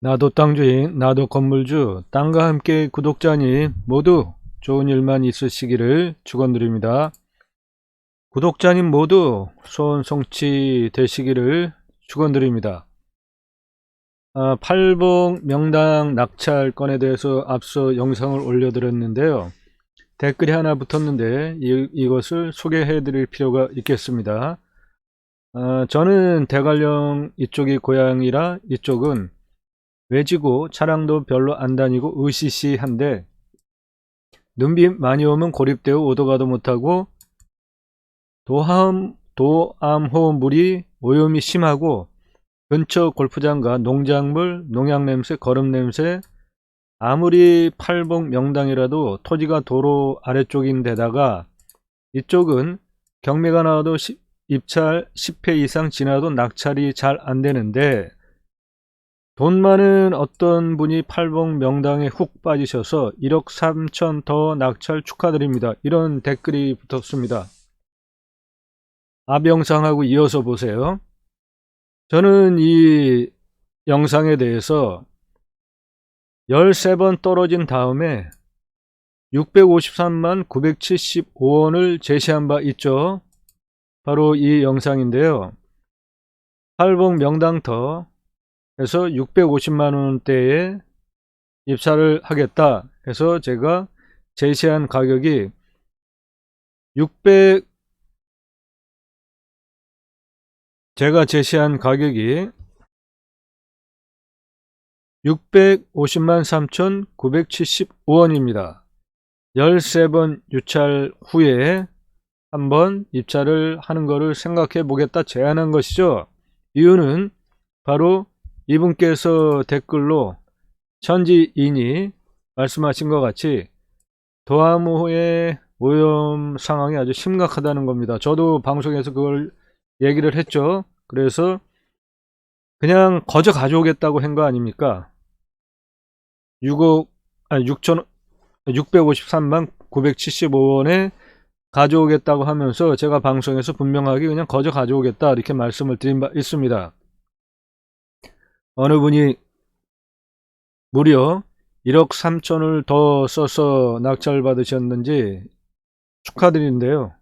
나도 땅주인, 나도 건물주, 땅과 함께 구독자님 모두 좋은 일만 있으시기를 축원드립니다. 구독자님 모두 소원 성취 되시기를 축원드립니다. 아, 팔봉 명당 낙찰 건에 대해서 앞서 영상을 올려드렸는데요. 댓글이 하나 붙었는데 이, 이것을 소개해 드릴 필요가 있겠습니다. 아, 저는 대관령 이쪽이 고향이라 이쪽은 외지고 차량도 별로 안 다니고 으시시한데 눈비 많이 오면 고립되어 오도 가도 못하고 도암, 도암호 물이 오염이 심하고 근처 골프장과 농작물, 농약 냄새, 거름 냄새 아무리 팔봉 명당이라도 토지가 도로 아래쪽인 데다가 이쪽은 경매가 나와도 시- 입찰 10회 이상 지나도 낙찰이 잘 안 되는데 돈 많은 어떤 분이 팔봉 명당에 훅 빠지셔서 1억 3천 더 낙찰 축하드립니다. 이런 댓글이 붙었습니다. 앞 영상하고 이어서 보세요. 저는 이 영상에 대해서 13번 떨어진 다음에 653만 975원을 제시한 바 있죠. 바로 이 영상인데요. 팔봉 명당터 해서 650만 원대에 입사를 하겠다 해서 제가 제시한 가격이 600 제가 제시한 가격이 650만 3,975원입니다. 13번 유찰 후에 한번 입찰을 하는 것을 생각해 보겠다 제안한 것이죠. 이유는 바로 이분께서 댓글로 천지인이 말씀하신 것 같이 도암호의 오염 상황이 아주 심각하다는 겁니다. 저도 방송에서 그걸 얘기를 했죠. 그래서 그냥 거저 가져오겠다고 한 거 아닙니까? 6억, 아니 6천, 653만 975원에 가져오겠다고 하면서 제가 방송에서 분명하게 그냥 거저 가져오겠다 이렇게 말씀을 드린 바 있습니다. 어느 분이 무려 1억 3천을 더 써서 낙찰 받으셨는지 축하드리는데요.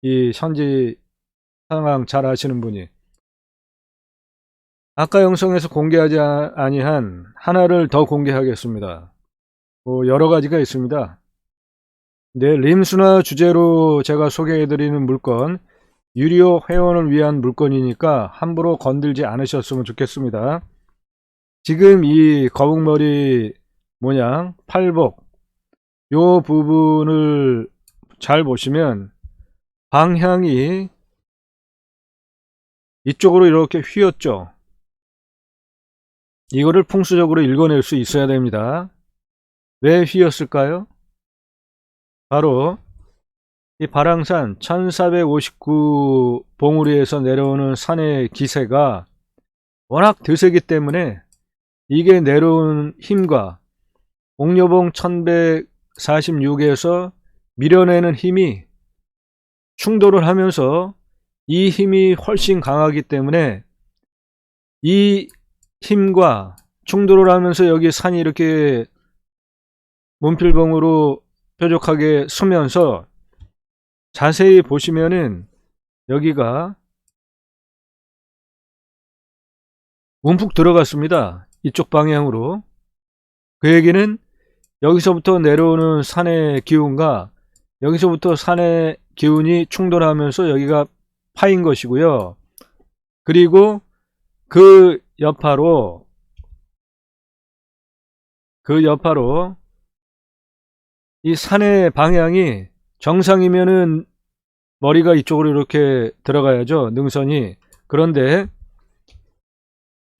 이 현지 상황 잘 아시는 분이 아까 영상에서 공개하지 아- 아니한 하나를 더 공개하겠습니다. 뭐 여러 가지가 있습니다. 네, 림수나 주제로 제가 소개해드리는 물건 유리오 회원을 위한 물건이니까 함부로 건들지 않으셨으면 좋겠습니다. 지금 이 거북머리 모양 팔복 요 부분을 잘 보시면 방향이 이쪽으로 이렇게 휘었죠. 이거를 풍수적으로 읽어낼 수 있어야 됩니다. 왜 휘었을까요? 바로 이 바랑산 1459 봉우리에서 내려오는 산의 기세가 워낙 드세기 때문에 이게 내려온 힘과 옥녀봉 1146에서 밀어내는 힘이 충돌을 하면서 이 힘이 훨씬 강하기 때문에 이 힘과 충돌을 하면서 여기 산이 이렇게 문필봉으로 뾰족하게 서면서 자세히 보시면은 여기가 움푹 들어갔습니다. 이쪽 방향으로. 그 얘기는 여기서부터 내려오는 산의 기운과 여기서부터 산의 기운이 충돌하면서 여기가 파인 것이고요. 그리고 그 여파로 그 여파로 이 산의 방향이 정상이면은 머리가 이쪽으로 이렇게 들어가야죠. 능선이. 그런데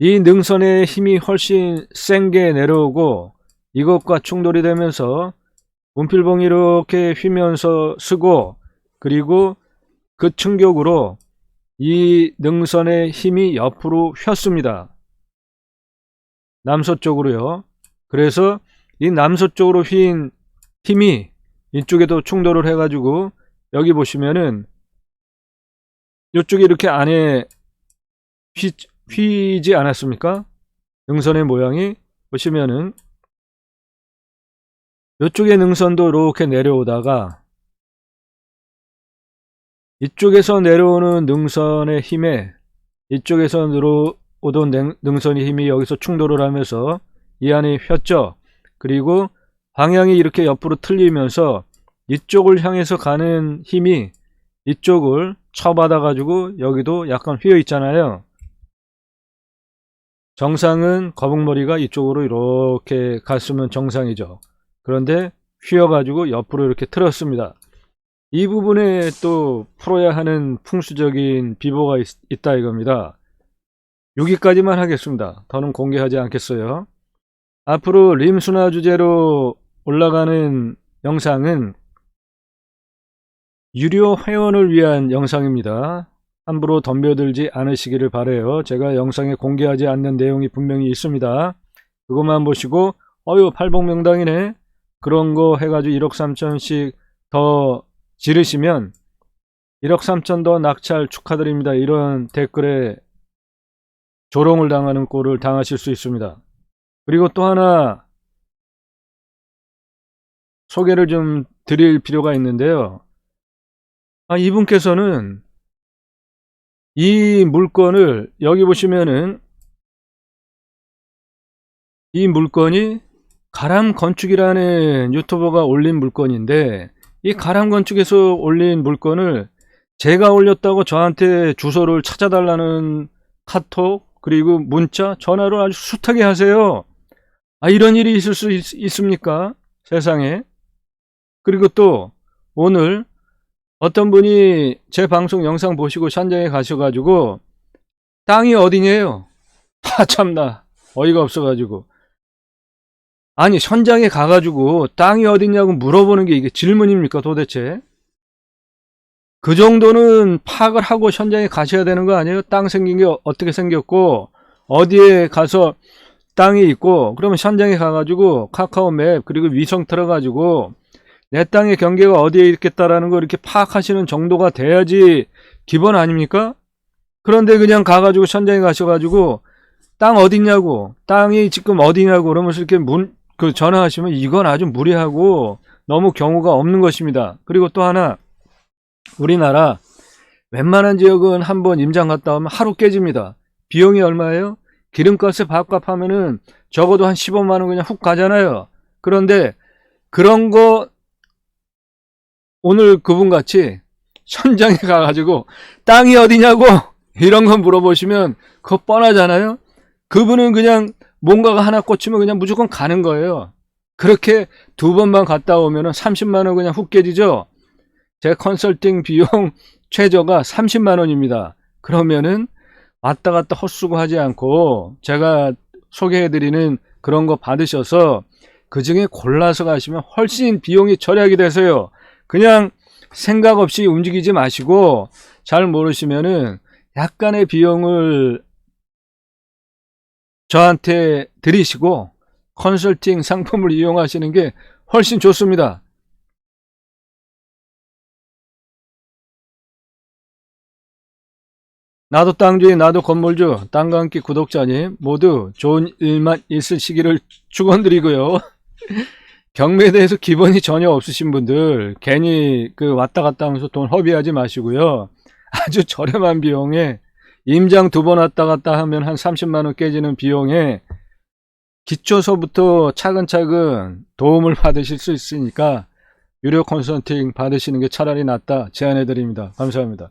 이 능선의 힘이 훨씬 센 게 내려오고 이것과 충돌이 되면서 문필봉이 이렇게 휘면서 쓰고 그리고 그 충격으로 이 능선의 힘이 옆으로 휘었습니다. 남서쪽으로요. 그래서 이 남서쪽으로 휘인 힘이 이쪽에도 충돌을 해가지고 여기 보시면은 이쪽에 이렇게 안에 휘, 휘지 않았습니까? 능선의 모양이 보시면은 이쪽에 능선도 이렇게 내려오다가 이쪽에서 내려오는 능선의 힘에 이쪽에서 냉- 능선의 힘이 여기서 충돌을 하면서 이 안에 휘었죠. 그리고 방향이 이렇게 옆으로 틀리면서 이쪽을 향해서 가는 힘이 이쪽을 쳐받아 가지고 여기도 약간 휘어 있잖아요. 정상은 거북머리가 이쪽으로 이렇게 갔으면 정상이죠. 그런데 휘어가지고 옆으로 이렇게 틀었습니다. 이 부분에 또 풀어야 하는 풍수적인 비보가 있, 다 이겁니다. 여기까지만 하겠습니다. 더는 공개하지 않겠어요. 앞으로 림순화 주제로 올라가는 영상은 유료 회원을 위한 영상입니다. 함부로 덤벼들지 않으시기를 바래요. 제가 영상에 공개하지 않는 내용이 분명히 있습니다. 그것만 보시고 어유 팔복 명당이네 그런 거 해가지고 1억 3천씩 더 지르시면 1억 3천 더 낙찰 축하드립니다. 이런 댓글에 조롱을 당하는 꼴을 당하실 수 있습니다. 그리고 또 하나 소개를 좀 드릴 필요가 있는데요. 아, 이분께서는 이 물건을 여기 보시면은 이 물건이 가람 건축이라는 유튜버가 올린 물건인데 이 가람 건축에서 올린 물건을 제가 올렸다고 저한테 주소를 찾아달라는 카톡 그리고 문자 전화로 아주 숱하게 하세요. 아 이런 일이 있을 수 있, 있습니까? 세상에. 그리고 또 오늘 어떤 분이 제 방송 영상 보시고 현장에 가셔가지고 땅이 어디냐요? 아 참나 어이가 없어가지고 아니 현장에 가가지고 땅이 어디냐고 물어보는 게 이게 질문입니까 도대체? 그 정도는 파악을 하고 현장에 가셔야 되는 거 아니에요? 땅 생긴 게 어떻게 생겼고 어디에 가서 땅이 있고 그러면 현장에 가가지고 카카오 맵 그리고 위성 틀어가지고 내 땅의 경계가 어디에 있겠다라는 걸 이렇게 파악하시는 정도가 돼야지 기본 아닙니까? 그런데 그냥 가가지고 현장에 가셔가지고 땅 어딨냐고 땅이 지금 어디냐고 그러면서 이렇게 문, 그 전화하시면 이건 아주 무리하고 너무 경우가 없는 것입니다. 그리고 또 하나 우리나라 웬만한 지역은 한번 임장 갔다 오면 하루 깨집니다. 비용이 얼마예요? 기름값에 밥값 하면은 적어도 한 15만원 그냥 훅 가잖아요. 그런데 그런 거 오늘 그분 같이 현장에 가가지고 땅이 어디냐고 이런 거 물어보시면 그거 뻔하잖아요. 그분은 그냥 뭔가가 하나 꽂히면 그냥 무조건 가는 거예요. 그렇게 두 번만 갔다 오면 30만 원 그냥 훅 깨지죠. 제 컨설팅 비용 최저가 30만 원입니다. 그러면은 왔다 갔다 헛수고 하지 않고 제가 소개해드리는 그런 거 받으셔서 그 중에 골라서 가시면 훨씬 비용이 절약이 되세요. 그냥 생각 없이 움직이지 마시고 잘 모르시면은 약간의 비용을 저한테 드리시고 컨설팅 상품을 이용하시는 게 훨씬 좋습니다. 나도 땅주인 나도 건물주 함께 구독자님 모두 좋은 일만 있을 시기를 축원드리고요. 경매에 대해서 기본이 전혀 없으신 분들 괜히 그 왔다 갔다 하면서 돈 허비하지 마시고요. 아주 저렴한 비용에 임장 두 번 왔다 갔다 하면 한 30만 원 깨지는 비용에 기초서부터 차근차근 도움을 받으실 수 있으니까 유료 컨설팅 받으시는 게 차라리 낫다 제안해 드립니다. 감사합니다.